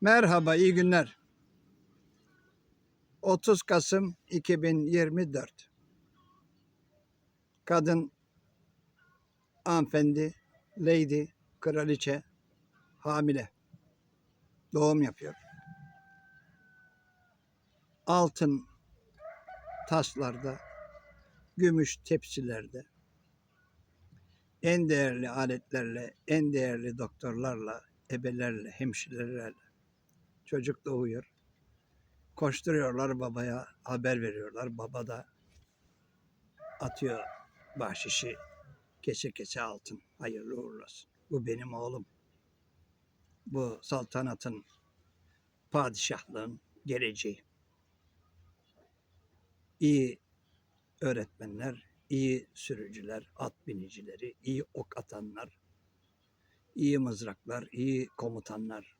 Merhaba, iyi günler. 30 Kasım 2024. Kadın, hanımefendi, lady, kraliçe, hamile. Doğum yapıyor. Altın taslarda, gümüş tepsilerde, en değerli aletlerle, en değerli doktorlarla, ebelerle, hemşirelerle çocuk doğuyor. Koşturuyorlar babaya, haber veriyorlar. Baba da atıyor bahşişi, kese kese altın. Hayırlı uğurlu olsun. Bu benim oğlum. Bu saltanatın, padişahlığın geleceği. İyi öğretmenler, iyi sürücüler, at binicileri, iyi ok atanlar, iyi mızraklar, iyi komutanlar,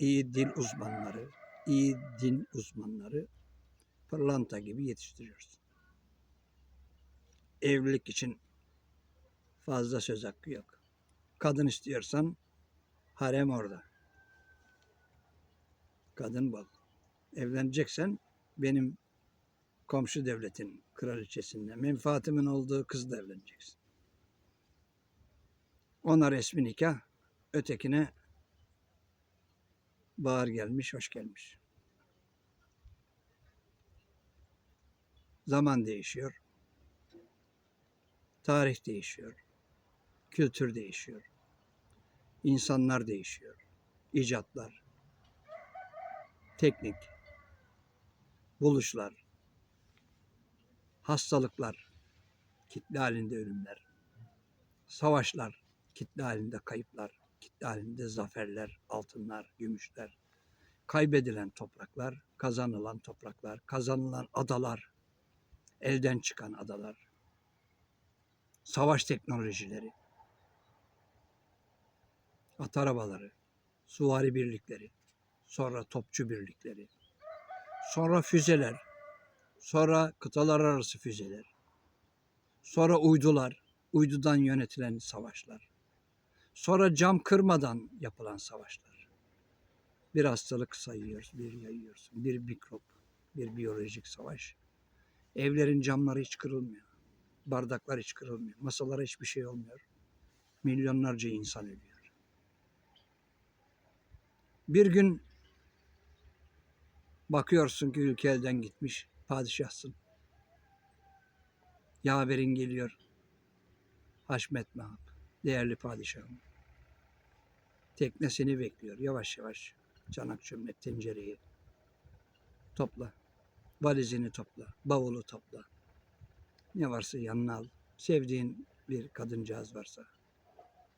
iyi dil uzmanları, iyi din uzmanları pırlanta gibi yetiştiriyoruz. Evlilik için fazla söz hakkı yok. Kadın istiyorsan harem orada. Kadın bol. Evleneceksen benim komşu devletin kraliçesinde menfaatimin olduğu kızla evleneceksin. Ona resmi nikah, ötekine Bahar gelmiş, hoş gelmiş. Zaman değişiyor. Tarih değişiyor. Kültür değişiyor. İnsanlar değişiyor. İcatlar. Teknik. Buluşlar. Hastalıklar. Kitle halinde ölümler. Savaşlar. Kitle halinde kayıplar kitle halinde zaferler, altınlar, gümüşler, kaybedilen topraklar, kazanılan topraklar, kazanılan adalar, elden çıkan adalar, savaş teknolojileri, at arabaları, suvari birlikleri, sonra topçu birlikleri, sonra füzeler, sonra kıtalar arası füzeler, sonra uydular, uydudan yönetilen savaşlar, Sonra cam kırmadan yapılan savaşlar. Bir hastalık sayıyoruz, bir yayıyorsun, bir mikrop, bir biyolojik savaş. Evlerin camları hiç kırılmıyor. Bardaklar hiç kırılmıyor. Masalara hiçbir şey olmuyor. Milyonlarca insan ölüyor. Bir gün bakıyorsun ki ülke elden gitmiş, padişahsın. Yaverin geliyor. Haşmet Mahap, değerli padişahım. Tekne seni bekliyor. Yavaş yavaş çanak çömlek tencereyi topla. Valizini topla. Bavulu topla. Ne varsa yanına al. Sevdiğin bir kadıncağız varsa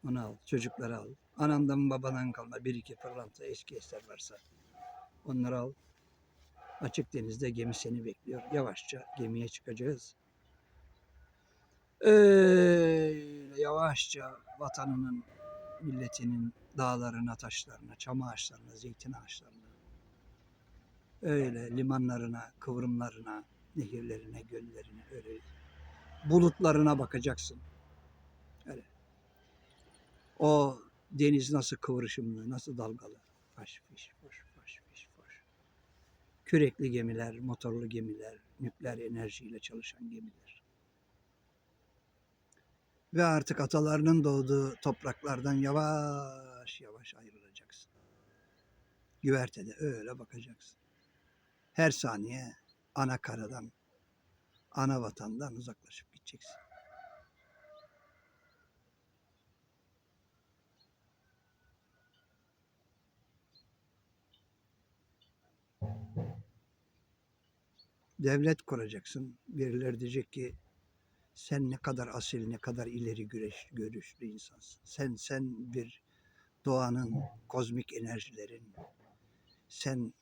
onu al. Çocukları al. Anandan babadan kalma bir iki pırlanta eski eser varsa onları al. Açık denizde gemi seni bekliyor. Yavaşça gemiye çıkacağız. Öyle yavaşça vatanının milletinin dağlarına, taşlarına, çam ağaçlarına, zeytin ağaçlarına, öyle limanlarına, kıvrımlarına, nehirlerine, göllerine, öyle bulutlarına bakacaksın. Öyle. O deniz nasıl kıvrışımlı, nasıl dalgalı. Faş fiş, foş, faş fiş, foş. Kürekli gemiler, motorlu gemiler, nükleer enerjiyle çalışan gemiler ve artık atalarının doğduğu topraklardan yavaş yavaş ayrılacaksın. Güvertede öyle bakacaksın. Her saniye ana karadan, ana vatandan uzaklaşıp gideceksin. Devlet kuracaksın. Birileri diyecek ki sen ne kadar asil, ne kadar ileri güreş, görüşlü insansın. Sen sen bir doğanın, kozmik enerjilerin, sen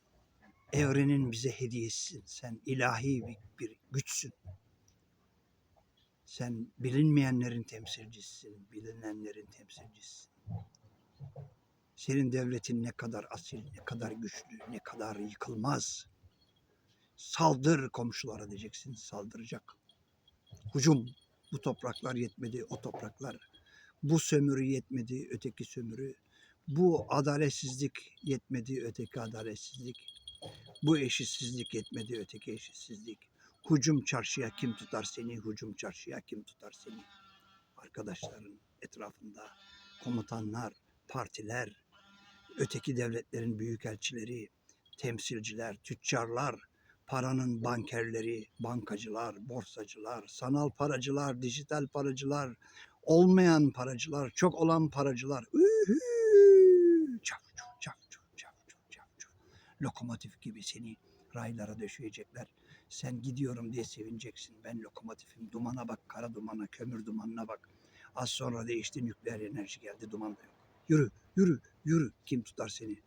evrenin bize hediyesisin. Sen ilahi bir, bir güçsün. Sen bilinmeyenlerin temsilcisisin, bilinenlerin temsilcisisin. Senin devletin ne kadar asil, ne kadar güçlü, ne kadar yıkılmaz. Saldır komşulara diyeceksin, saldıracak Hucum. Bu topraklar yetmedi, o topraklar. Bu sömürü yetmedi, öteki sömürü. Bu adaletsizlik yetmedi öteki adaletsizlik. Bu eşitsizlik yetmedi öteki eşitsizlik. Hucum çarşıya kim tutar seni? Hucum çarşıya kim tutar seni? Arkadaşların etrafında komutanlar, partiler, öteki devletlerin büyükelçileri, temsilciler, tüccarlar, paranın bankerleri, bankacılar, borsacılar, sanal paracılar, dijital paracılar, olmayan paracılar, çok olan paracılar. Çaf çuf, çaf çuf, çaf çuf, çaf çuf. Lokomotif gibi seni raylara döşeyecekler. Sen gidiyorum diye sevineceksin. Ben lokomotifim. Dumana bak, kara dumana, kömür dumanına bak. Az sonra değişti nükleer enerji geldi, duman da yok. Yürü, yürü, yürü. Kim tutar seni?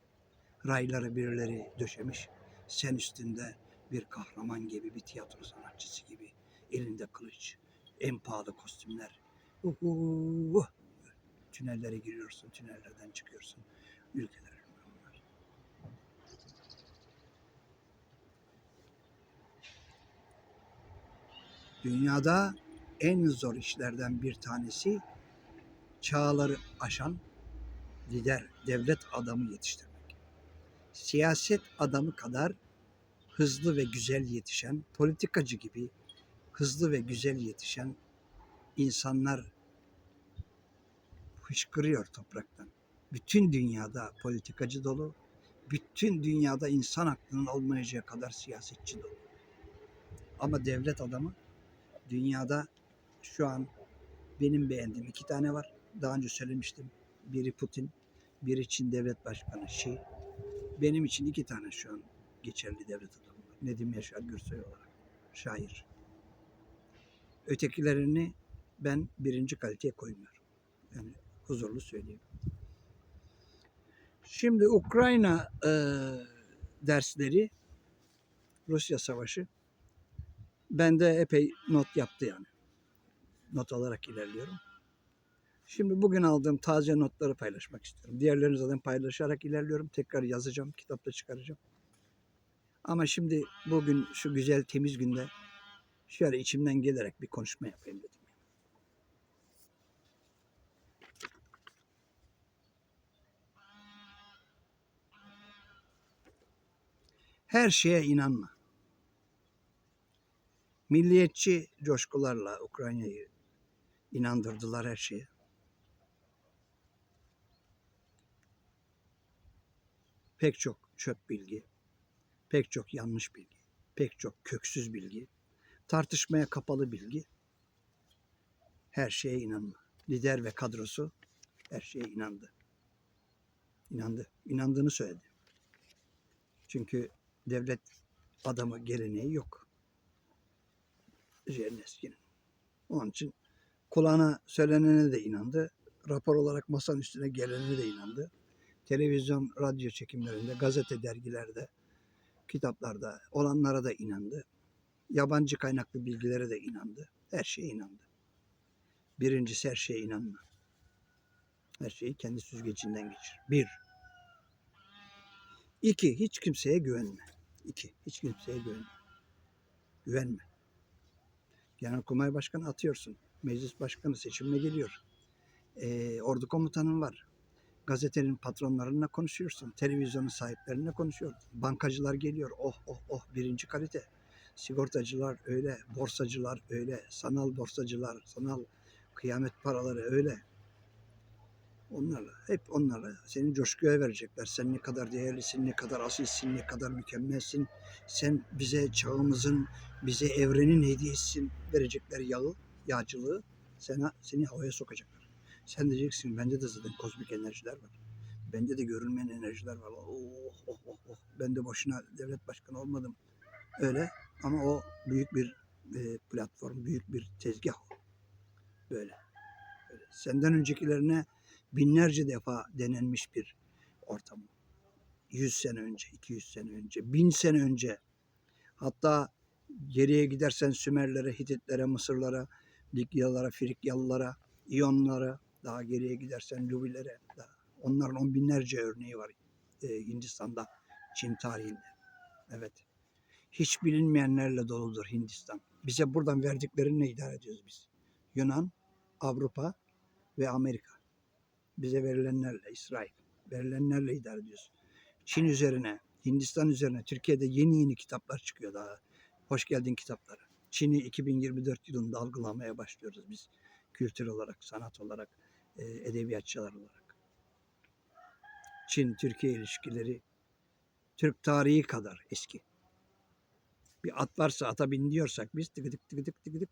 Rayları birileri döşemiş. Sen üstünde bir kahraman gibi, bir tiyatro sanatçısı gibi. Elinde kılıç, en pahalı kostümler. Uhu. Tünellere giriyorsun, tünellerden çıkıyorsun. Ülkeler bunlar. Dünyada en zor işlerden bir tanesi çağları aşan lider, devlet adamı yetiştirmek. Siyaset adamı kadar hızlı ve güzel yetişen, politikacı gibi hızlı ve güzel yetişen insanlar fışkırıyor topraktan. Bütün dünyada politikacı dolu, bütün dünyada insan aklının olmayacağı kadar siyasetçi dolu. Ama devlet adamı dünyada şu an benim beğendiğim iki tane var. Daha önce söylemiştim. Biri Putin, biri Çin Devlet Başkanı Xi. Benim için iki tane şu an geçerli devlet adamı var. Nedim Yaşar Gürsoy olarak. Şair. Ötekilerini ben birinci kaliteye koymuyorum. Yani huzurlu söyleyeyim. Şimdi Ukrayna e, dersleri Rusya Savaşı bende epey not yaptı yani. Not olarak ilerliyorum. Şimdi bugün aldığım taze notları paylaşmak istiyorum. Diğerlerini zaten paylaşarak ilerliyorum. Tekrar yazacağım, kitapta çıkaracağım. Ama şimdi bugün şu güzel temiz günde şöyle içimden gelerek bir konuşma yapayım dedim. Her şeye inanma. Milliyetçi coşkularla Ukrayna'yı inandırdılar her şeye. Pek çok çöp bilgi, pek çok yanlış bilgi, pek çok köksüz bilgi, tartışmaya kapalı bilgi. Her şeye inanma. Lider ve kadrosu her şeye inandı. İnandı. İnandığını söyledi. Çünkü devlet adamı geleneği yok. Jelenski'nin. Onun için kulağına söylenene de inandı. Rapor olarak masanın üstüne gelene de inandı. Televizyon, radyo çekimlerinde, gazete, dergilerde, kitaplarda olanlara da inandı. Yabancı kaynaklı bilgilere de inandı. Her şeye inandı. Birincisi her şeye inanma. Her şeyi kendi süzgecinden geçir. Bir. İki, hiç kimseye güvenme. İki, hiç kimseye güvenme. Güvenme. Genelkurmay Başkanı atıyorsun. Meclis Başkanı seçimine geliyor. Ee, ordu komutanın var. Gazetenin patronlarıyla konuşuyorsun. Televizyonun sahipleriyle konuşuyorsun. Bankacılar geliyor. Oh oh oh birinci kalite. Sigortacılar öyle. Borsacılar öyle. Sanal borsacılar, sanal kıyamet paraları öyle. Onlarla, hep onlarla seni coşkuya verecekler. Sen ne kadar değerlisin, ne kadar asilsin, ne kadar mükemmelsin. Sen bize çağımızın, bize evrenin hediyesisin verecekler yağı, yağcılığı. Sana, seni havaya sokacaklar. Sen diyeceksin bende de zaten kozmik enerjiler var. Bende de görünmeyen enerjiler var. Oh oh oh oh. Ben de boşuna devlet başkanı olmadım. Öyle ama o büyük bir e, platform, büyük bir tezgah. Böyle. Böyle. Senden öncekilerine binlerce defa denenmiş bir ortam. 100 sene önce, 200 sene önce, 1000 sene önce hatta geriye gidersen Sümerlere, Hititlere, Mısırlara, Likyalılara, Frikyalılara, İyonlara, daha geriye gidersen Lubilere, daha onların on binlerce örneği var e, Hindistan'da, Çin tarihinde. Evet. Hiç bilinmeyenlerle doludur Hindistan. Bize buradan verdiklerini idare ediyoruz biz. Yunan, Avrupa ve Amerika bize verilenlerle İsrail Verilenlerle idare ediyoruz. Çin üzerine, Hindistan üzerine Türkiye'de yeni yeni kitaplar çıkıyor daha. Hoş geldin kitapları. Çin'i 2024 yılında algılamaya başlıyoruz biz. Kültür olarak, sanat olarak, edebiyatçılar olarak. Çin-Türkiye ilişkileri Türk tarihi kadar eski. Bir at varsa ata bin diyorsak biz tıkıdık tıkıdık tıkıdık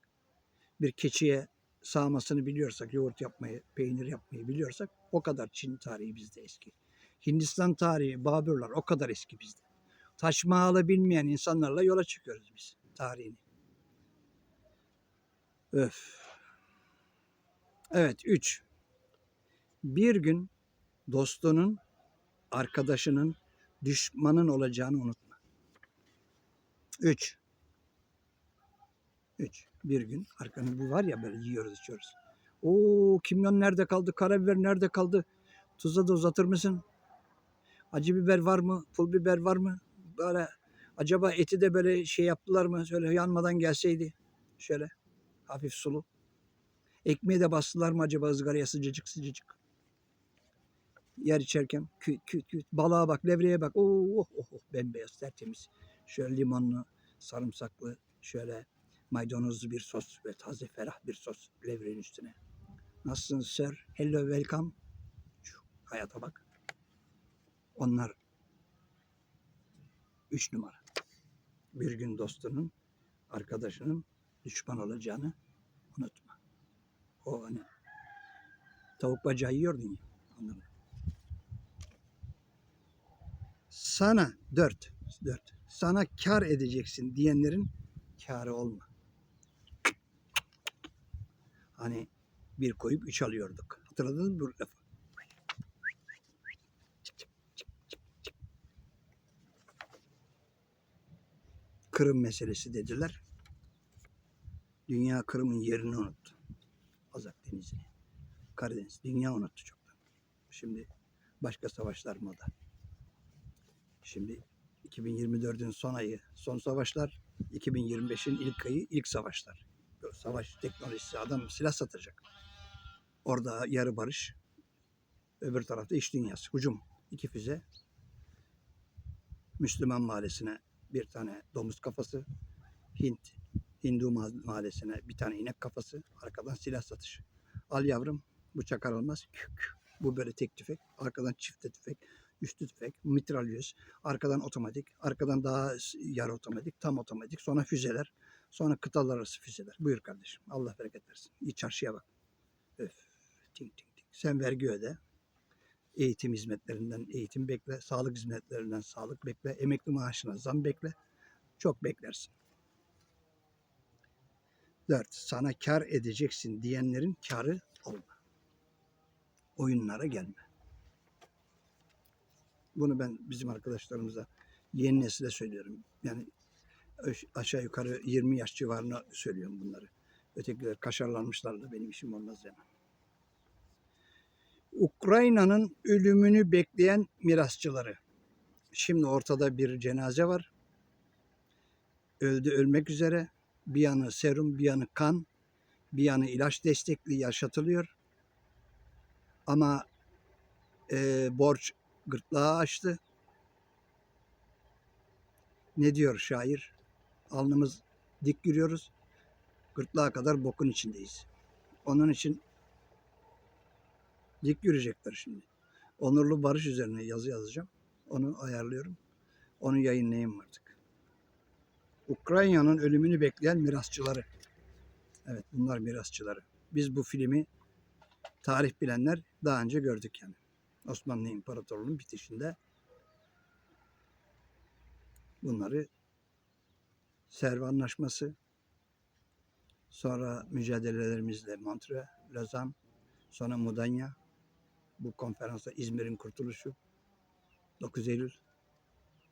bir keçiye sağmasını biliyorsak, yoğurt yapmayı, peynir yapmayı biliyorsak o kadar Çin tarihi bizde eski. Hindistan tarihi, Babürler o kadar eski bizde. Taş Mahal'ı bilmeyen insanlarla yola çıkıyoruz biz tarihini. Öf. Evet, üç. Bir gün dostunun, arkadaşının, düşmanın olacağını unutma. Üç. Üç. Bir gün arkanı bu var ya böyle yiyoruz içiyoruz. Oo kimyon nerede kaldı? Karabiber nerede kaldı? Tuza da uzatır mısın? Acı biber var mı? Pul biber var mı? Böyle acaba eti de böyle şey yaptılar mı? Şöyle yanmadan gelseydi. Şöyle hafif sulu. Ekmeği de bastılar mı acaba ızgaraya sıcacık sıcacık. Yer içerken küt küt küt. Balığa bak, levreye bak. Oh, oh, oh, bembeyaz tertemiz. Şöyle limonlu, sarımsaklı, şöyle maydanozlu bir sos ve taze ferah bir sos levrenin üstüne. Nasılsın sir? Hello, welcome. Şu hayata bak. Onlar üç numara. Bir gün dostunun, arkadaşının düşman olacağını unutma. O hani tavuk bacağı yiyordun ya. Anladın. Sana dört, dört. Sana kar edeceksin diyenlerin kârı olma. Hani bir koyup üç alıyorduk. Hatırladınız mı bu lafı? Kırım meselesi dediler. Dünya Kırım'ın yerini unuttu. Azak Denizi'ni. Karadeniz. Dünya unuttu çoktan. Şimdi başka savaşlar moda. Şimdi 2024'ün son ayı son savaşlar, 2025'in ilk ayı ilk savaşlar. Savaş teknolojisi adam silah satacak. Orada yarı barış. Öbür tarafta iş dünyası. Hücum. İki füze. Müslüman mahallesine bir tane domuz kafası. Hint. Hindu ma- mahallesine bir tane inek kafası. Arkadan silah satışı. Al yavrum aranmaz. Kük. Bu böyle tek tüfek. Arkadan çifte tüfek. Üçlü tüfek. Mitralyöz. Arkadan otomatik. Arkadan daha yarı otomatik. Tam otomatik. Sonra füzeler. Sonra kıtalar arası füzeler. Buyur kardeşim. Allah bereket versin. İyi çarşıya bak. Öf. Ting ting ting. Sen vergi öde. Eğitim hizmetlerinden eğitim bekle. Sağlık hizmetlerinden sağlık bekle. Emekli maaşına zam bekle. Çok beklersin. Dört. Sana kar edeceksin diyenlerin karı olma. Oyunlara gelme. Bunu ben bizim arkadaşlarımıza yeni nesile söylüyorum. Yani aş- aşağı yukarı 20 yaş civarına söylüyorum bunları. Ötekiler kaşarlanmışlar da benim işim olmaz yani. Ukrayna'nın ölümünü bekleyen mirasçıları. Şimdi ortada bir cenaze var. Öldü ölmek üzere. Bir yanı serum, bir yanı kan, bir yanı ilaç destekli yaşatılıyor. Ama e, borç gırtlağı açtı. Ne diyor şair? Alnımız dik yürüyoruz. Gırtlağa kadar bokun içindeyiz. Onun için dik yürüyecekler şimdi. Onurlu barış üzerine yazı yazacağım. Onu ayarlıyorum. Onu yayınlayayım artık. Ukrayna'nın ölümünü bekleyen mirasçıları. Evet bunlar mirasçıları. Biz bu filmi tarih bilenler daha önce gördük yani. Osmanlı İmparatorluğu'nun bitişinde bunları Serv Anlaşması, sonra mücadelelerimizle Montreux, Lozan, sonra Mudanya, bu konferansta İzmir'in kurtuluşu, 9 Eylül,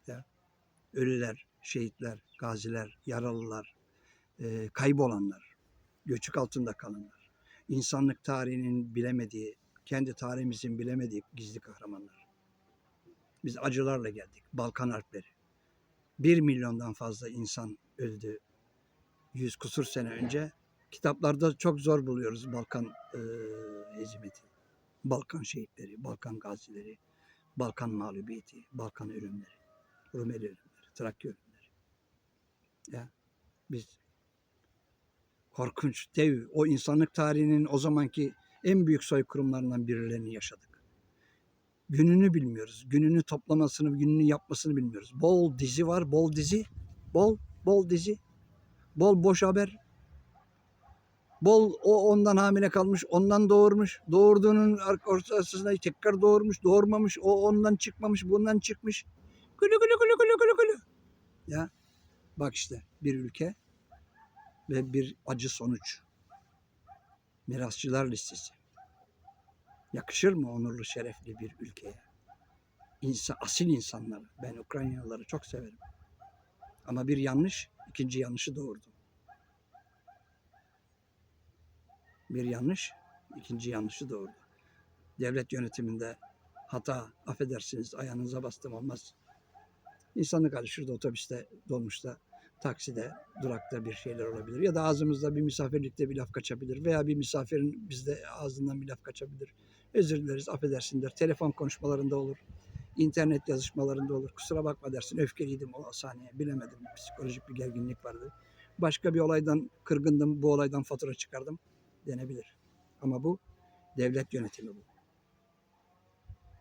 ya, ölüler, şehitler, gaziler, yaralılar, e, kaybolanlar, göçük altında kalanlar, insanlık tarihinin bilemediği, kendi tarihimizin bilemediği gizli kahramanlar. Biz acılarla geldik, Balkan Harpleri. Bir milyondan fazla insan öldü yüz kusur sene önce. Kitaplarda çok zor buluyoruz Balkan e, hezimeti. Balkan şehitleri, Balkan gazileri. Balkan mağlubiyeti, Balkan ölümleri, Rumeli ölümleri, Trakya ölümleri. Ya biz korkunç, dev, o insanlık tarihinin o zamanki en büyük soykırımlarından birilerini yaşadık. Gününü bilmiyoruz. Gününü toplamasını, gününü yapmasını bilmiyoruz. Bol dizi var, bol dizi. Bol, bol dizi. Bol boş haber. Bol o ondan hamile kalmış, ondan doğurmuş. Doğurduğunun ortasında tekrar doğurmuş, doğurmamış. O ondan çıkmamış, bundan çıkmış. Gülü gülü gülü gülü gülü gülü. Ya bak işte bir ülke ve bir acı sonuç. Mirasçılar listesi. Yakışır mı onurlu şerefli bir ülkeye? İnsan, asil insanları. Ben Ukraynalıları çok severim. Ama bir yanlış ikinci yanlışı doğurdu. Bir yanlış ikinci yanlışı doğurdu. Devlet yönetiminde hata affedersiniz ayağınıza bastım olmaz. İnsanlık hali şurada otobüste, dolmuşta, takside, durakta bir şeyler olabilir. Ya da ağzımızda bir misafirlikte bir laf kaçabilir. Veya bir misafirin bizde ağzından bir laf kaçabilir. Özür dileriz, affedersin der. Telefon konuşmalarında olur. internet yazışmalarında olur. Kusura bakma dersin. Öfkeliydim o saniye. Bilemedim. Psikolojik bir gerginlik vardı. Başka bir olaydan kırgındım. Bu olaydan fatura çıkardım denebilir. Ama bu devlet yönetimi bu.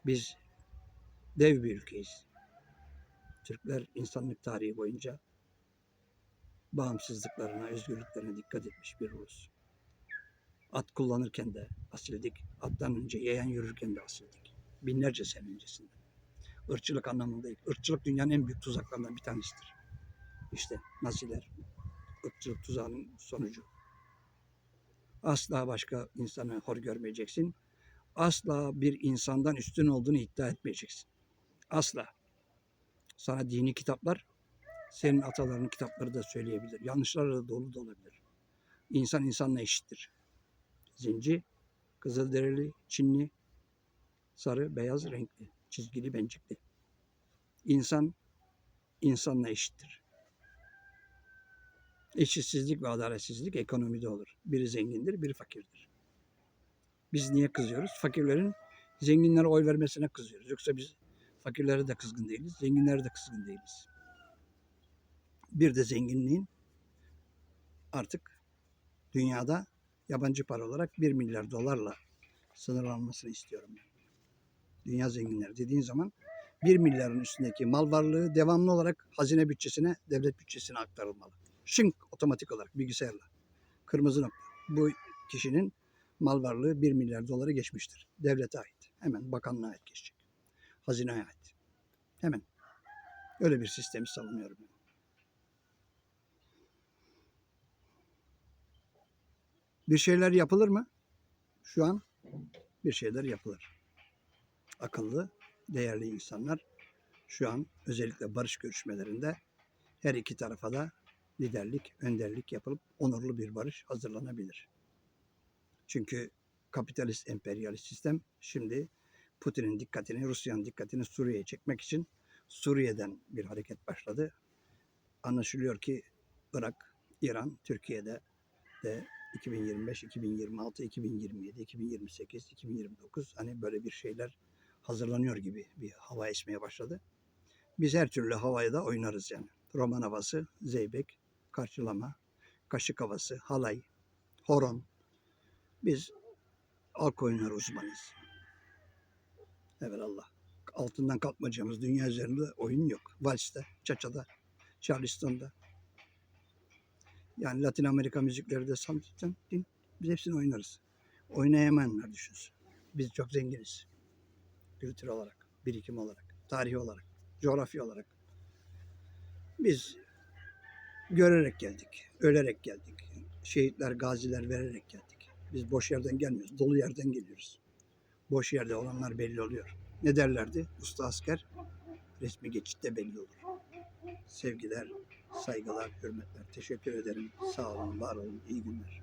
Biz dev bir ülkeyiz. Türkler insanlık tarihi boyunca bağımsızlıklarına, özgürlüklerine dikkat etmiş bir ulus. At kullanırken de asildik. Attan önce yayan yürürken de asildik. Binlerce sene öncesinde. Irkçılık anlamında değil. Irkçılık dünyanın en büyük tuzaklarından bir tanesidir. İşte Naziler ırkçılık tuzağının sonucu. Asla başka insanı hor görmeyeceksin. Asla bir insandan üstün olduğunu iddia etmeyeceksin. Asla. Sana dini kitaplar, senin atalarının kitapları da söyleyebilir. Yanlışlarla da dolu da olabilir. İnsan insanla eşittir. Zinci, kızılderili, Çinli, sarı, beyaz renkli, çizgili, bencikli. İnsan insanla eşittir. Eşitsizlik ve adaletsizlik ekonomide olur. Biri zengindir, biri fakirdir. Biz niye kızıyoruz? Fakirlerin zenginlere oy vermesine kızıyoruz. Yoksa biz fakirlere de kızgın değiliz, zenginlere de kızgın değiliz. Bir de zenginliğin artık dünyada yabancı para olarak 1 milyar dolarla sınırlanmasını istiyorum. Dünya zenginleri dediğin zaman 1 milyarın üstündeki mal varlığı devamlı olarak hazine bütçesine, devlet bütçesine aktarılmalı. Şınk otomatik olarak bilgisayarla. Kırmızı nokta. Bu kişinin mal varlığı 1 milyar doları geçmiştir. Devlete ait. Hemen bakanlığa ait geçecek. Hazineye ait. Hemen. Öyle bir sistemi savunuyorum. ben. Bir şeyler yapılır mı? Şu an bir şeyler yapılır. Akıllı, değerli insanlar şu an özellikle barış görüşmelerinde her iki tarafa da liderlik, önderlik yapılıp onurlu bir barış hazırlanabilir. Çünkü kapitalist emperyalist sistem şimdi Putin'in dikkatini, Rusya'nın dikkatini Suriye'ye çekmek için Suriye'den bir hareket başladı. Anlaşılıyor ki Irak, İran, Türkiye'de de 2025, 2026, 2027, 2028, 2029 hani böyle bir şeyler hazırlanıyor gibi bir hava esmeye başladı. Biz her türlü havaya da oynarız yani. Roman havası, zeybek, karşılama, kaşık havası, halay, horon. Biz halk oyunları uzmanıyız. Evet Allah. Altından kalkmayacağımız dünya üzerinde oyun yok. Vals'te, çaçada, Charleston'da. Yani Latin Amerika müzikleri de din. Biz hepsini oynarız. Oynayamayanlar düşünsün. Biz çok zenginiz. Kültür olarak, birikim olarak, tarih olarak, coğrafya olarak. Biz görerek geldik, ölerek geldik. Şehitler, gaziler vererek geldik. Biz boş yerden gelmiyoruz, dolu yerden geliyoruz. Boş yerde olanlar belli oluyor. Ne derlerdi? Usta asker resmi geçitte belli olur. Sevgiler, saygılar, hürmetler. Teşekkür ederim. Sağ olun, var olun, iyi günler.